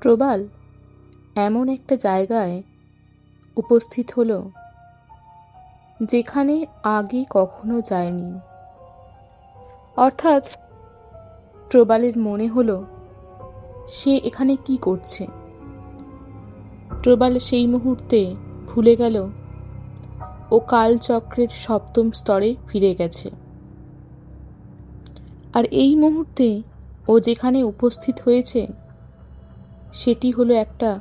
প্রবাল এমন একটা জায়গায় উপস্থিত হলো যেখানে আগে কখনো যায়নি। অর্থাৎ প্রবালের মনে হলো, সে এখানে কি করছে? প্রবাল সেই মুহূর্তে ভুলে গেল, ও কালচক্রের সপ্তম স্তরে ফিরে গেছে। আর এই মুহূর্তে ও যেখানে উপস্থিত হয়েছে সেটি হলো একটা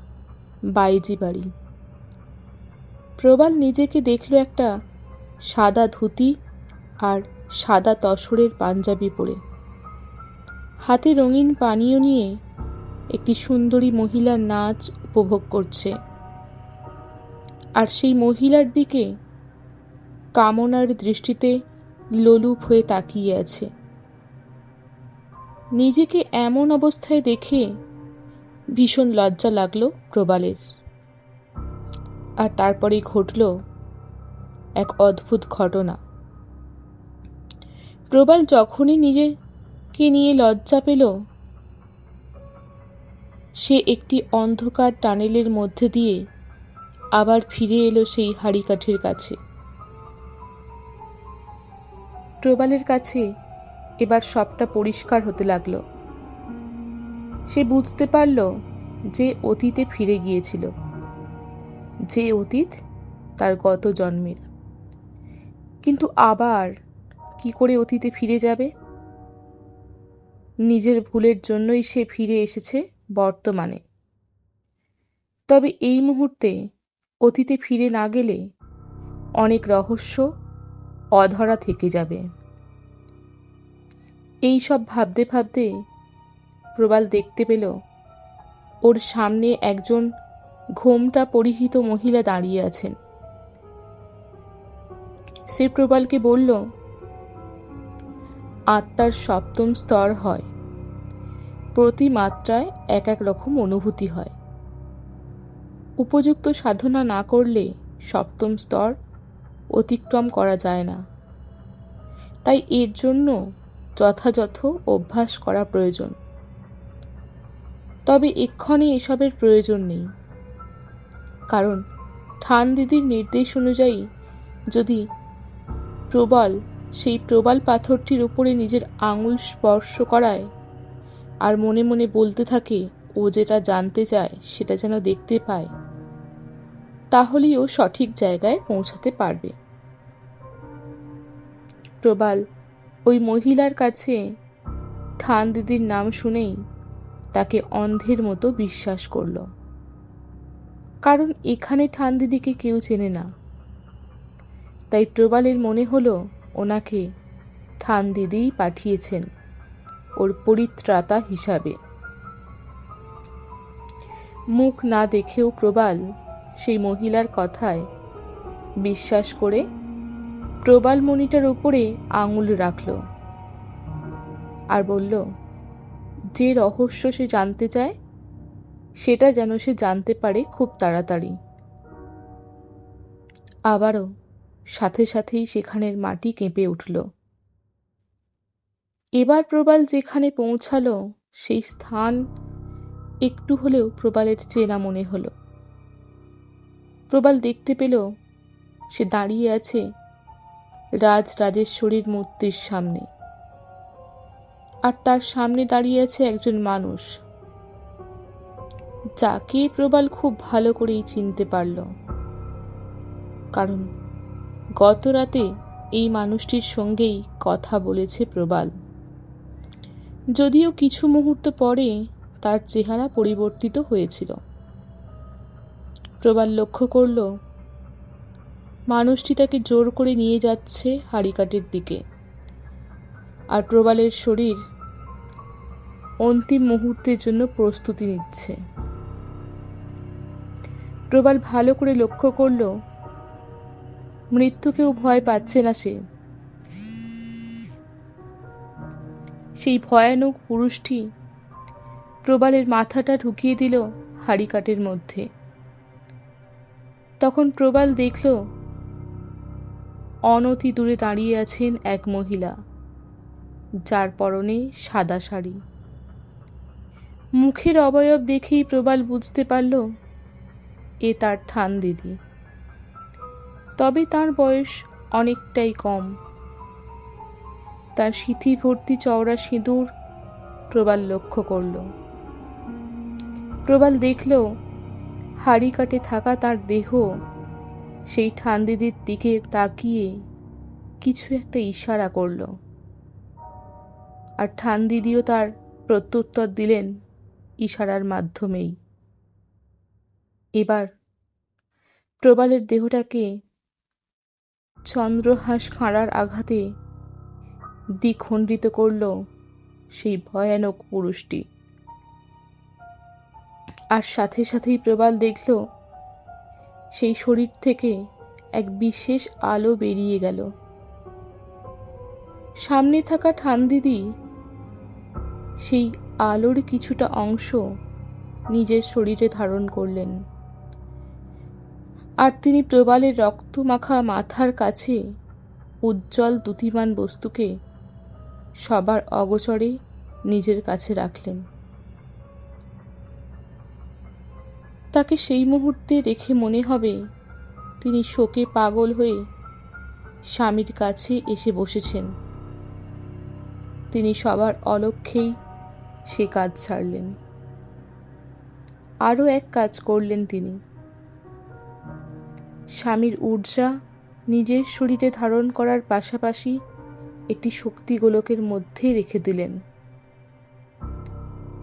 বাইজি বাড়ি। প্রবাল নিজেকে দেখল একটা সাদা ধুতি আর সাদা তসরের পাঞ্জাবি পরে। হাতে রঙিন পানীয় নিয়ে একটি সুন্দরী মহিলার নাচ উপভোগ করছে। আর সেই মহিলার দিকে কামনার দৃষ্টিতে লোলুপ হয়ে তাকিয়ে আছে। নিজেকে এমন অবস্থায় দেখে ভীষণ লজ্জা লাগল প্রবালের। আর তারপরেই ঘটল এক অদ্ভুত ঘটনা। প্রবাল যখনই নিজেকে নিয়ে লজ্জা পেল, সে একটি অন্ধকার টানেলের মধ্যে দিয়ে আবার ফিরে এলো সেই হাড়ি কাঠের কাছে। প্রবালের কাছে এবার সবটা পরিষ্কার হতে লাগল। সে বুঝতে পারল যে অতীতে ফিরে গিয়েছিল। যে অতীত তার গত জন্মের। কিন্তু আবার কি করে অতীতে ফিরে যাবে? নিজের ভুলের জন্যই সে ফিরে এসেছে বর্তমানে। তবে এই মুহূর্তে অতীতে ফিরে না গেলে অনেক রহস্য অধরা থেকে যাবে। এই সব ভাবতে ভাবতে প্রবাল দেখতে পেল। ওর সামনে একজন ঘোমটা পরিহিত মহিলা দাঁড়িয়ে আছেন। সে প্রবালকে বলল, আত্মার সপ্তম স্তর হয়। প্রতি মাত্রায় এক এক রকম অনুভূতি হয়। উপযুক্ত সাধনা না করলে সপ্তম স্তর অতিক্রম করা যায় না। তাই এর জন্য যথাযথ অভ্যাস করা প্রয়োজন। তবে এক্ষণে এসবের প্রয়োজন নেই। কারণ ঠান দিদির নির্দেশ অনুযায়ী যদি প্রবল, সেই প্রবাল পাথরটির উপরে নিজের আঙুল স্পর্শ করায় আর মনে মনে বলতে থাকে, ও যেটা জানতে চায়, সেটা যেন দেখতে পায়, তাহলেই ও সঠিক জায়গায় পৌঁছাতে পারবে। প্রবাল, ওই মহিলার কাছে ঠান দিদির নাম শুনেই তাকে অন্ধের মতো বিশ্বাস করল। কারণ এখানে ঠান দিদিকে কেউ চেনে না। তাই প্রবালের মনে হলো, ওনাকে ঠান দিদিই পাঠিয়েছেন ওর পরিত্রাতা হিসাবে। মুখ না দেখেও প্রবাল সেই মহিলার কথায় বিশ্বাস করে প্রবাল মণিটার উপরে আঙুল রাখল আর বলল যে রহস্য সে জানতে চায়, সেটা যেন সে জানতে পারে খুব তাড়াতাড়ি। আবারও সাথে সাথেই সেখানের মাটি কেঁপে উঠল। এবার প্রবাল যেখানে পৌঁছালো, সেই স্থান একটু হলেও প্রবালের চেনা মনে হলো। প্রবাল দেখতে পেল, সে দাঁড়িয়ে আছে রাজ রাজেশ্বরীর মূর্তির সামনে। আর তার সামনে দাঁড়িয়ে একজন মানুষ। যাকে প্রবাল খুব ভালো করেই চিনতে পারল। কারণ গত রাতে এই মানুষটির সঙ্গেই কথা বলেছে প্রবাল। যদিও কিছু মুহূর্ত পরে তার চেহারা পরিবর্তিত হয়েছিল। প্রবাল লক্ষ্য করল, মানুষটি তাকে জোর করে নিয়ে যাচ্ছে হাড়িকাটের দিকে। আর প্রবালের শরীর অন্তিম মুহূর্তের জন্য প্রস্তুতি নিচ্ছে। প্রবাল ভালো করে লক্ষ্য করল, মৃত্যুকেও ভয় পাচ্ছে না সে। সেই ভয়ানক পুরুষটি প্রবালের মাথাটা ঢুকিয়ে দিল হাড়িকাটের মধ্যে। তখন প্রবাল দেখল, অনতি দূরে দাঁড়িয়ে আছেন এক মহিলা, যার পরনে সাদা শাড়ি। মুখের অবয়ব দেখেই প্রবাল বুঝতে পারল, এ তার ঠান দিদি। তবে তার বয়স অনেকটাই কম। তার সিথি ভর্তি চওড়া সিঁদুর প্রবাল লক্ষ্য করল। প্রবাল দেখল, হাড়ি কাটে থাকা তার দেহ সেই ঠান দিদির দিকে তাকিয়ে কিছু একটা ইশারা করল। আর ঠান দিদিও তার প্রত্যুত্তর দিলেন ইশারার মাধ্যমেই। এবার প্রবালের দেহটাকে চন্দ্রহাস খাঁড়ার আঘাতে দ্বিখণ্ডিত করল সেই ভয়ানক পুরুষটি। আর সাথে সাথেই প্রবাল দেখল সেই শরীর থেকে এক বিশেষ আলো বেরিয়ে গেল। সামনে থাকা ঠান দিদি সেই আলোর কিছুটা অংশ নিজের শরীরে ধারণ করলেন। আর তিনি প্রবালের রক্তমাখা মাথার কাছে উজ্জ্বল দ্যুতিমান বস্তুকে সবার অগচরে নিজের কাছে রাখলেন। তাকে সেই মুহূর্তে দেখে মনে হবে তিনি শোকে পাগল হয়ে স্বামীর কাছে এসে বসেছেন। তিনি সবার অলক্ষেই সে কাজ ছাড়লেন। আরও এক কাজ করলেন তিনি। স্বামীর ঊর্জা নিজের শরীরে ধারণ করার পাশাপাশি একটি শক্তি গোলকের মধ্যে রেখে দিলেন।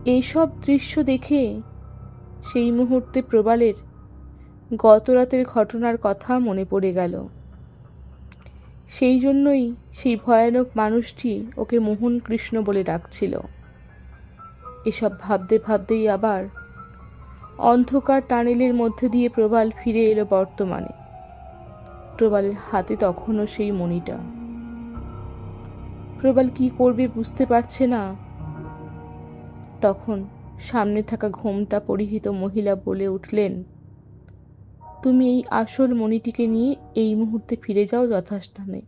এইসব দৃশ্য দেখে সেই মুহূর্তে প্রবালের গত রাতের ঘটনার কথা মনে পড়ে গেল। সেই জন্যই সেই ভয়ানক মানুষটি ওকে মোহন কৃষ্ণ বলে ডাকছিল। এসব ভাবতে ভাবতেই আবার অন্ধকার টানেলের মধ্যে দিয়ে প্রবাল ফিরে এলো বর্তমানে। প্রবালের হাতে তখনও সেই মণিটা। প্রবাল কি করবে বুঝতে পারছে না। তখন সামনে থাকা ঘোমটা পরিহিত মহিলা বলে উঠলেন, তুমি এই আসল মণিটিকে নিয়ে এই মুহূর্তে ফিরে যাও যথাস্থানে।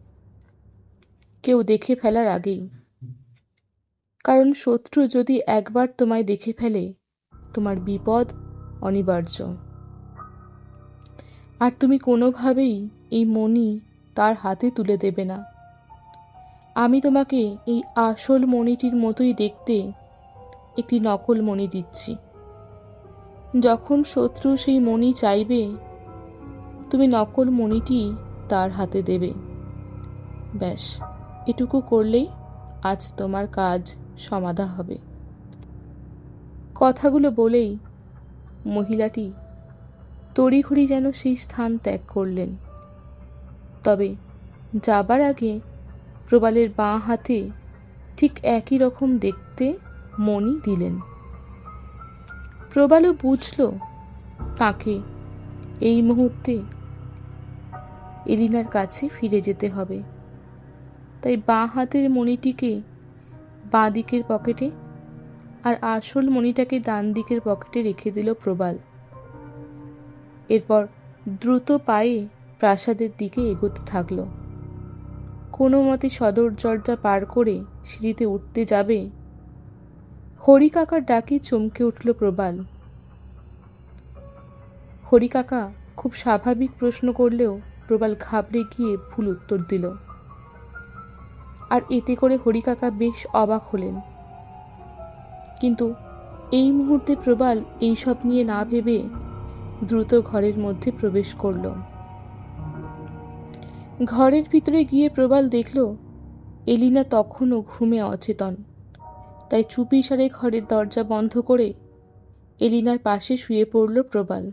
কেউ দেখে ফেলার আগেই। কারণ শত্রু যদি একবার তোমায় দেখে ফেলে, তোমার বিপদ অনিবার্য। আর তুমি কোনোভাবেই এই মণি তার হাতে তুলে দেবে না। আমি তোমাকে এই আসল মণিটির মতোই দেখতে একটি নকল মণি দিচ্ছি। যখন শত্রু সেই মণি চাইবে, তুমি নকল মণিটি তার হাতে দেবে। ব্যাস, এটুকু করলেই আজ তোমার কাজ সমাধা হবে। কথাগুলো বলেই মহিলাটি তড়িঘড়ি যেন সেই স্থান ত্যাগ করলেন। তবে যাবার আগে প্রবালের বাঁ হাতে ঠিক একই রকম দেখতে মণি দিলেন। প্রবালও বুঝল তাকে এই মুহূর্তে এলিনার কাছে ফিরে যেতে হবে। তাই বাঁ হাতের মণিটিকে বাঁ দিকের পকেটে আর আসল মণিটাকে ডান দিকের পকেটে রেখে দিল প্রবাল। এরপর দ্রুত পায়ে প্রাসাদের দিকে এগোতে থাকল। কোনো মতে সদর দরজা পার করে সিঁড়িতে উঠতে যাবে। হরি কাকার ডাকে চমকে উঠল প্রবাল। হরি কাকা খুব স্বাভাবিক প্রশ্ন করলেও প্রবাল ঘাবড়ে গিয়ে ভুল উত্তর দিল। আর এতে করে হরি কাকা বেশ অবাক হলেন। কিন্তু এই মুহূর্তে প্রবাল এইসব নিয়ে না ভেবে দ্রুত ঘরের মধ্যে প্রবেশ করল। ঘরের ভিতরে গিয়ে প্রবাল দেখল, এলিনা তখনও ঘুমে অচেতন। তাই চুপি সারে ঘরের দরজা বন্ধ করে এলিনার পাশে শুয়ে পড়ল প্রবাল।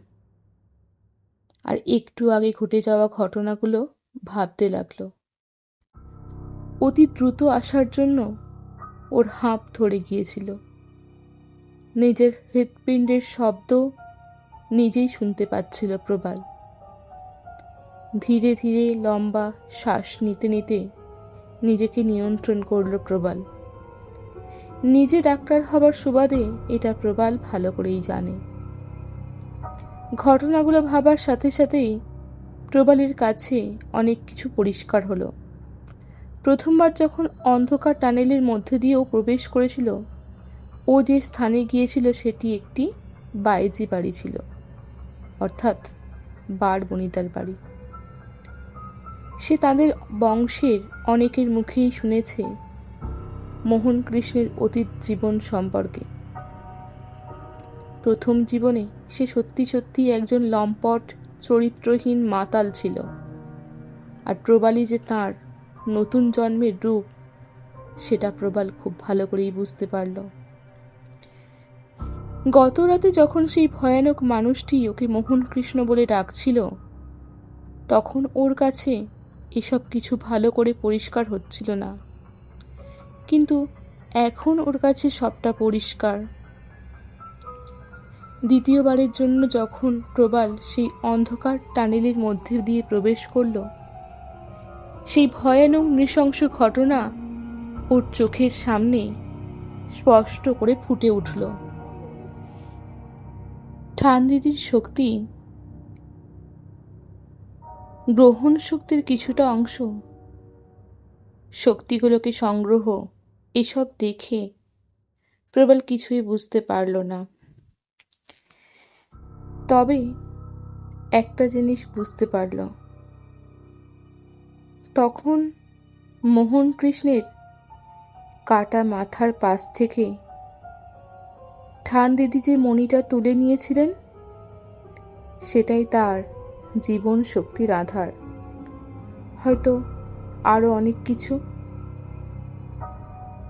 আর একটু আগে ঘটে যাওয়া ঘটনাগুলো ভাবতে লাগল। অতি দ্রুত আসার জন্য ওর হাঁপ ধরে গিয়েছিল। নিজের হৃৎপিণ্ডের শব্দ নিজেই শুনতে পাচ্ছিল প্রবাল। ধীরে ধীরে লম্বা শ্বাস নিতে নিতে নিজেকে নিয়ন্ত্রণ করল প্রবাল। নিজে ডাক্তার হবার সুবাদে এটা প্রবাল ভালো করেই জানে। ঘটনাগুলো ভাবার সাথে সাথেই প্রবালের কাছে অনেক কিছু পরিষ্কার হলো। প্রথমবার যখন অন্ধকার টানেলের মধ্যে দিয়েও প্রবেশ করেছিল, ও যে স্থানে গিয়েছিল সেটি একটি বায়েজি বাড়ি ছিল, অর্থাৎ বার বনিতার বাড়ি। সে তাদের বংশের অনেকের মুখেই শুনেছে মোহন কৃষ্ণের অতীত জীবন সম্পর্কে। প্রথম জীবনে সে সত্যি সত্যি একজন লম্পট চরিত্রহীন মাতাল ছিল, আর প্রবালই যে তার নতুন জন্মের রূপ, সেটা প্রবাল খুব ভালো করেই বুঝতে পারল। গত রাতে যখন সেই ভয়ানক মানুষটি ওকে মোহন কৃষ্ণ বলে ডাকছিল, তখন ওর কাছে এসব কিছু ভালো করে পরিষ্কার হচ্ছিল না। কিন্তু এখন ওর কাছে সবটা পরিষ্কার। দ্বিতীয়বারের জন্য যখন প্রবাল সেই অন্ধকার টানেলের মধ্যে দিয়ে প্রবেশ করল সেই ভয়ানক নৃশংস ঘটনা ওর চোখের সামনে স্পষ্ট করে ফুটে উঠল। ঠান দিদির শক্তি গ্রহণ শক্তির কিছুটা অংশ। শক্তিগুলোকে সংগ্রহ, এসব দেখে প্রবল কিছুই বুঝতে পারল না। তবে একটা জিনিস বুঝতে পারল। তখন মোহন কৃষ্ণের কাটা মাথার পাশ থেকে ঠান দিদি যে মণিটা তুলে নিয়েছিলেন, সেটাই তার জীবন শক্তির আধার। হয়তো আরও অনেক কিছু।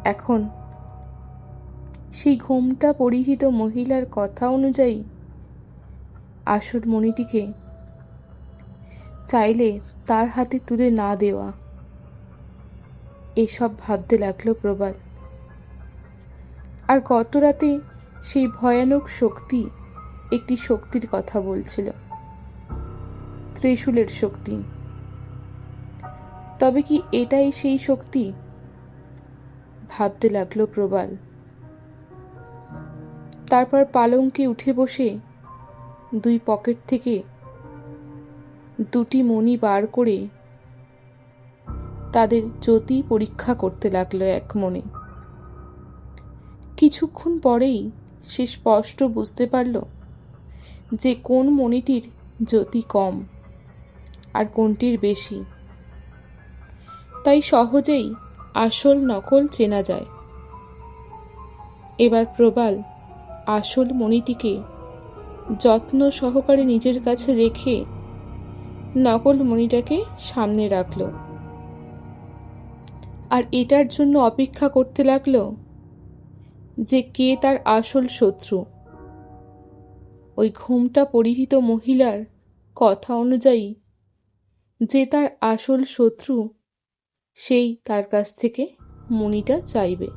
এখন সেই ঘোমটা পরিহিত মহিলার কথা অনুযায়ী আসল মণিটিকে চাইলে তার হাতে তুলে না দেওয়া। এসব ভাবতে লাগল প্রবাল। আর গত রাতে সেই ভয়ানক শক্তি একটি শক্তির কথা বলছিল। ত্রিশূলের শক্তি। তবে কি এটাই সেই শক্তি? ভাবতে লাগল প্রবাল। তারপর পালঙ্কে উঠে বসে দুই পকেট থেকে দুটি মণি বার করে তাদের জ্যোতি পরীক্ষা করতে লাগল এক মনে কিছুক্ষণ পরেই সে স্পষ্ট বুঝতে পারল যে কোন মণিটির জ্যোতি কম আর কোনটির বেশি। তাই সহজেই আসল নকল চেনা যায়। এবার প্রবাল আসল মণিটিকে যত্ন সহকারে নিজের কাছে রেখে নকল মণিটাকে সামনে রাখল। আর এটার জন্য অপেক্ষা করতে লাগল যে কে তার আসল শত্রু। ওই ঘুমটা পরিহিত মহিলার কথা অনুযায়ী যে তার আসল শত্রু, সেই তার কাছ থেকে মণিটা চাইবে।